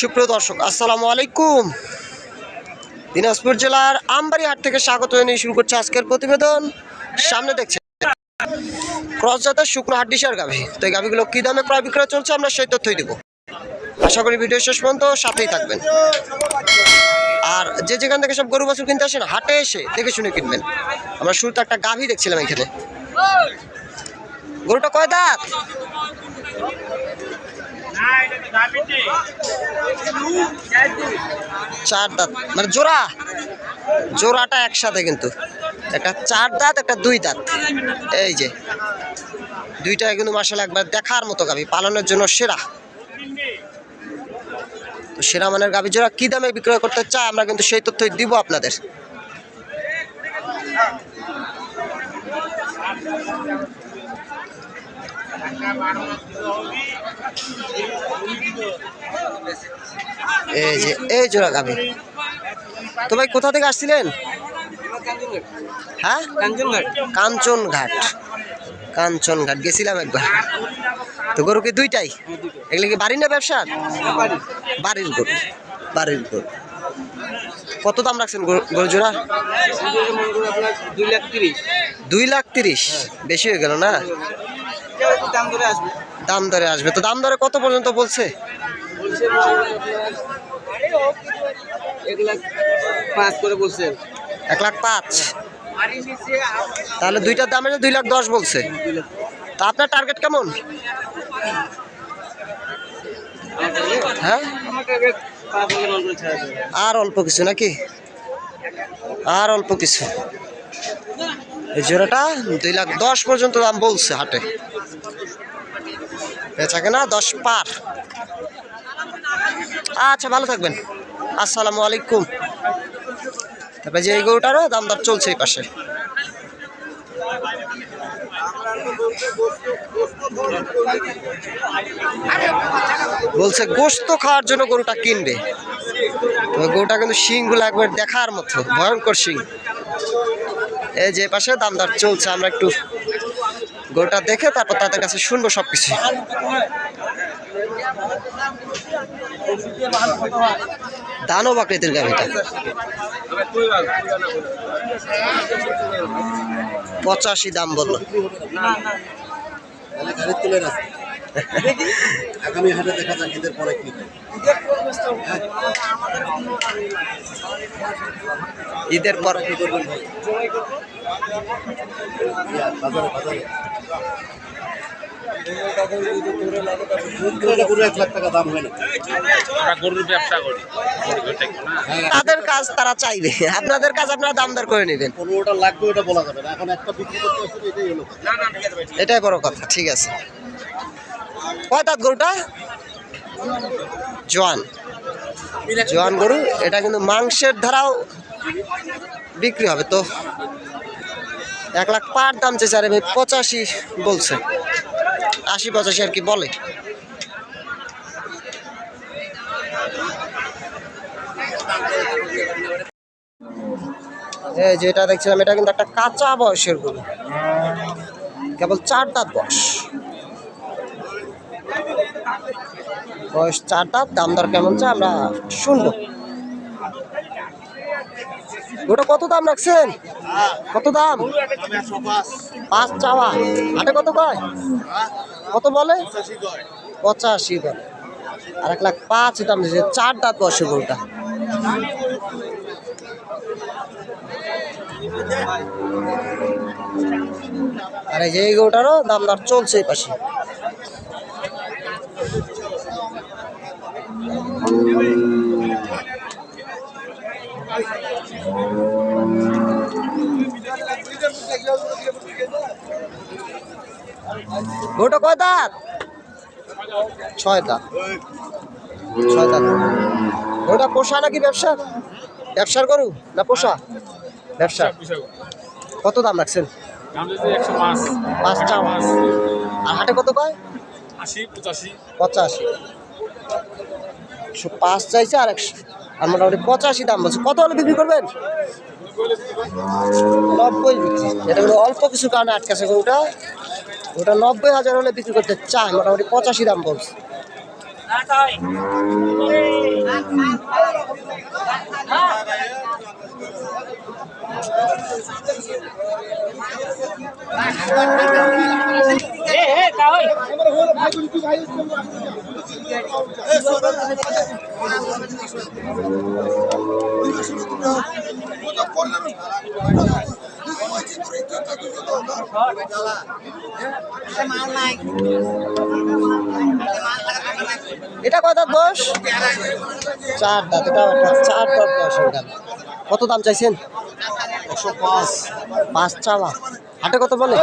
সুপ্রিয় দর্শক, আসসালামু আলাইকুম। দিনাজপুর জেলার আমবাড়িহাট থেকে স্বাগত জানিয়ে শুরু করছে আজকের প্রতিবেদন। সামনে দেখছেন ক্রস জাতের শুকনো হাড্ডিসার গাভী। তো এই গাভীগুলো কী দামে ক্রয় বিক্রয় চলছে আমরা সেই তথ্যই দেবো। আশা করি ভিডিও শেষ পর্যন্ত সাথেই থাকবেন। আর যে যেখান থেকে সব গরু বাছুর কিনতে আসেন হাটে এসে দেখে শুনে কিনবেন। আমরা শুরুতে একটা গাভী দেখছিলাম এখানে। গরুটা কয় দাঁত? চার দাঁত। মানে জোড়া। জোড়াটা একসাথে কিন্তু। একটা চার দাঁত, একটা দুই দাঁত। এই যে। দুইটা কিন্তু মাসাল একবার দেখার মতো গাভি, পালনের জন্য সেরা। তো সেরা মানের গাভি জোড়া কি দামে বিক্রয় করতে চায়, আমরা কিন্তু সেই তথ্যই দিব আপনাদের। এই যে, এই জোড়া গাভি তো ভাই, কোথা থেকে আসছিলেন? হ্যাঁ? কাঞ্চনঘাট। কাঞ্চনঘাট কাঞ্চনঘাট গেছিলাম একবার। তো গরু কি দুইটাই? এগুলো কি বাড়ি না ব্যবসার বাড়ির গরু বাড়ির গরু। কত দাম রাখছেন গরু- জোড়া? দুই লাখ তিরিশ। দুই লাখ তিরিশ বেশি হয়ে গেল না? আসবে দাম দরে আসবে। তো দাম দরে কত পর্যন্ত বলছে? এক লাখ পাঁচ। তাহলে দুইটার দামে দুই লাখ দশ বলছে। তা আপনার টার্গেট কেমন? হ্যাঁ? আর অল্প কিছু নাকি? আর অল্প কিছু। এই জোড়াটা দুই লাখ দশ পর্যন্ত দাম বলছে হাটে। বেচাকে না দশ পার। আচ্ছা ভালো থাকবেন। আসসালামু আলাইকুম। তারপরে যে এই গরুটারও দাম দর চলছে এই পাশে। বলছে, গোস্ত খাওয়ার জন্য গরুটা কিনবে। গরুটা কিন্তু শিংগুলো একবার দেখার মতো, ভয়ঙ্কর শিং। এই যে পাশে দাম দর চলছে, আমরা একটু গরুটা দেখে তারপর তাদের কাছে শুনব সব কিছু দানব আকৃতির গাভিটা পঁচাশি দাম বলল। আগামী হাটে দেখা যাক ঈদের পরে কি ঈদের পর কি করবেন বাজারে বাজারে। তাদের কাজ তারা চাইবে। আপনাদের কাজ আপনারা দাম দর করে নেবেন। এটাই হলো বড় কথা, ঠিক আছে। কয় গরুটা? জোয়ান। জোয়ান গরু, এটা কিন্তু মাংসের ধারাও বিক্রি হবে, তো এক লাখ পার দাম চেয়েছে আরে ভাই পঁচাশি বলছে। আশি, পঁচাশি আর কি বলে। যেটা দেখছিলাম, এটা কিন্তু একটা কাঁচা বয়সের গরু। কেবল চার দাঁত বয়স। বয়স চার দাঁত, দাম দর কেমন চা আমরা শুনব। ওটা কত দাম রাখছেন? কত দাম? পাঁচ চাওয়া। হাটে কত কয়? কত বলে? পঁচাশি বলে। আর এক লাখ পাঁচ দাম চার দাঁত বয়সের গরুটা। আর যে এই গরুটারও দাম দর চলছে এই পাশে। গরুটা কয় দাঁত? ছয় দাঁত। ছয় দাঁত। গরুটা পোষা নাকি ব্যবসা? ব্যবসার গরু না পোষা? ব্যবসা। কত দাম রাখছেন? পাঁচ চাওয়া আর হাটে কত কয়? আশি পঁচাশি পঁচাশি। পাঁচ চাইছে আর একশো। আর মোটামুটি পঁচাশি দাম বলছে। কত হলে বিক্রি করবেন? নব্বই। এটা হলো অল্প কিছু কারণে আটকাছে গরুটা। ওটা নব্বই হাজার হলে বিক্রি করতে চায়, মোটামুটি পঁচাশি দাম বলছে। এটা কত দাঁত বয়স? চার দাঁত, এটা চার দাঁত বয়স এটা। কত দাম চাইছেন? একশো পাঁচ পাঁচ চাওয়া হাটে কত বলে?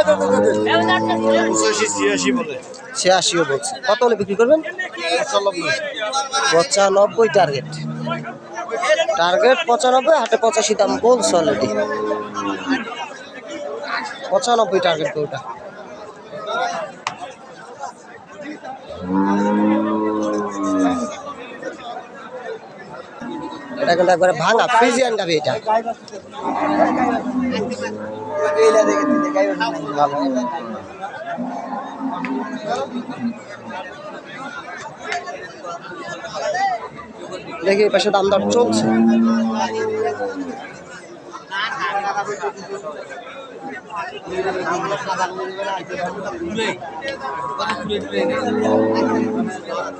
ছিয়াশিও বলছে। কত হলে বিক্রি করবেন? পঁচানব্বই টার্গেট। টার্গেট পঁচানব্বই, হাটে পঁচাশি দাম বলছে অলরেডি পঁচানব্বই টার্গেট ওটা। এটা কিন্তু একবারে ভাঙা ফ্রিজিয়ান গাবি এটা। দেখি পাশে দাম দর চলছে।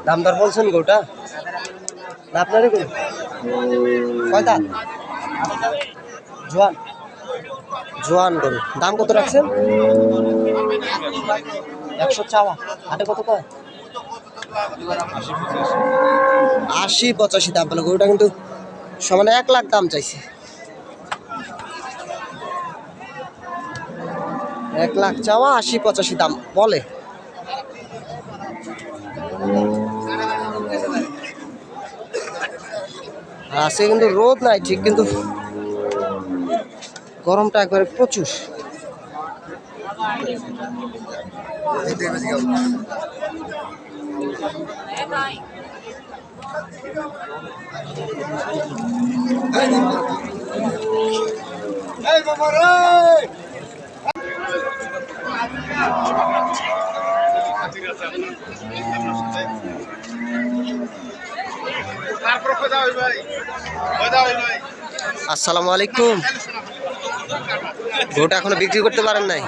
দাম দর বলছেন গোটা না, আপনারই দাঁত? জোয়ান। জোয়ান গরু। দাম কত রাখছেন? একশো চাওয়া। হাটে কত কয় আশি পঁচাশি দাম বলে গরুটা কিন্তু সমানে এক লাখ দাম চাইছে। এক লাখ চাওয়া, আশি পঁচাশি দাম বলে। আজকে কিন্তু রোদ নাই, ঠিক কিন্তু গরমটা একবারে প্রচুর। আসসালামু আলাইকুম। গরুটা এখনও বিক্রি করতে পারেন নাই?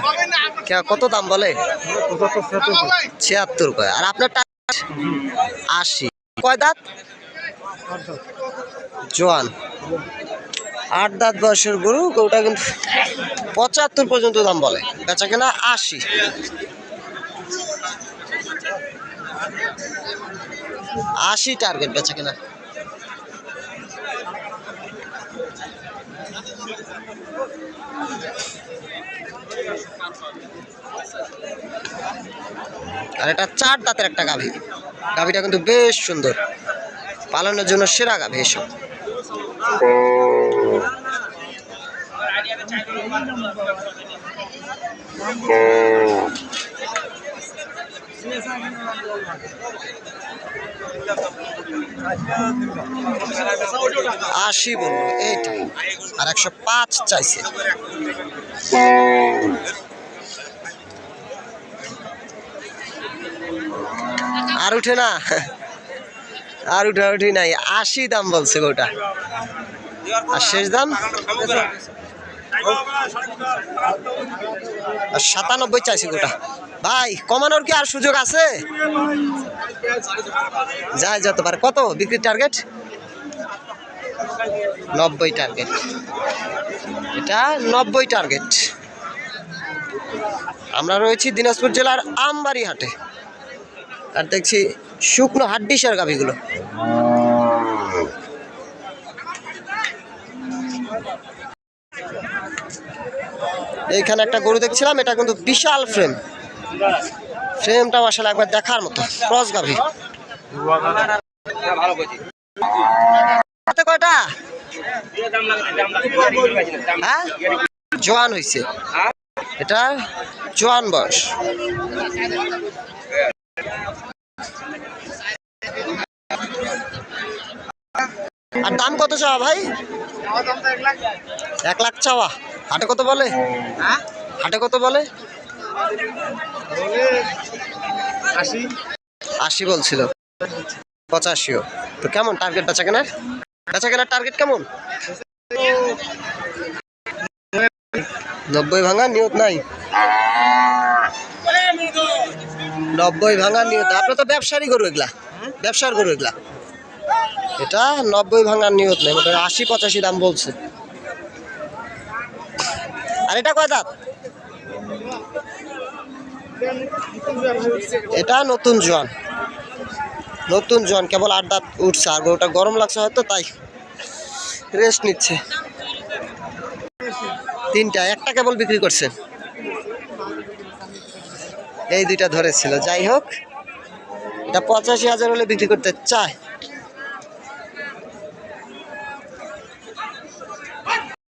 কত দাম বলে? ছিয়াত্তর কয়। আর আপনার আশি। কয় দাঁত? জোয়ান। আট দাঁত বয়সের গরু, গরুটা কিন্তু পঁচাত্তর পর্যন্ত দাম বলে। বেচা কেনা আশি। আশি টার্গেট বেচা কেনা। আর এটা চার দাঁতের একটা গাভী। গাভীটা কিন্তু বেশ সুন্দর। পালনের জন্য সেরা গাভী এসব আশি বলব এইটা আর একশো পাঁচ চাইছে। আর উঠে না। আর উঠে উঠি নাই, আশি দাম বলছে গোটা। আর শেষ দাম? সাতানব্বই চাইছি গোটা। ভাই, কমানোর কি আর সুযোগ আছে? যাই যেতে পারে। কত বিক্রির টার্গেট নব্বই টার্গেট এটা নব্বই টার্গেট আমরা রয়েছি দিনাজপুর জেলার আমবাড়ি হাটে আর দেখছি শুকনো হাড্ডিসার গাভিগুলো। এইখানে একটা গরু দেখছিলাম, এটা কিন্তু বিশাল ফ্রেম ফ্রেমটা আসলে একবার দেখার মতো, ক্রস গাভি। কয়টা? হ্যাঁ? জোয়ান হয়েছে এটা জোয়ান বয়স। আর দাম কত চাওয়া ভাই? এক লাখ চাওয়া। হাটে কত বলে? হাটে কত বলে? আশি বলছিল। পঁচাশিও। তো কেমন টার্গেট বেচা কেনার বেচা কেনার টার্গেট কেমন? নব্বই ভাঙা নিয়ত নাই। নব্বই ভাঙা নিয়ত। আপনার তো ব্যবসারই গরু এগুলা। ব্যবসার গরু এগুলা। এটা নব্বই ভাঙার নিয়ত নেই, মোটামুটি আশি, পঁচাশি দাম বলছে। আর এটা কয় দাঁত? এটা নতুন জোয়ান। নতুন জোয়ান, কেবল আট দাঁত উঠছে, আর গরুটা গরম লাগছে হয়তো, তাই রেস্ট নিচ্ছে। তিনটা, একটা কেবল বিক্রি করছেন এই দুইটা ধরেছিল, যাই হোক। এটা পঁচাশি হাজার হলে বিক্রি করতে চায়।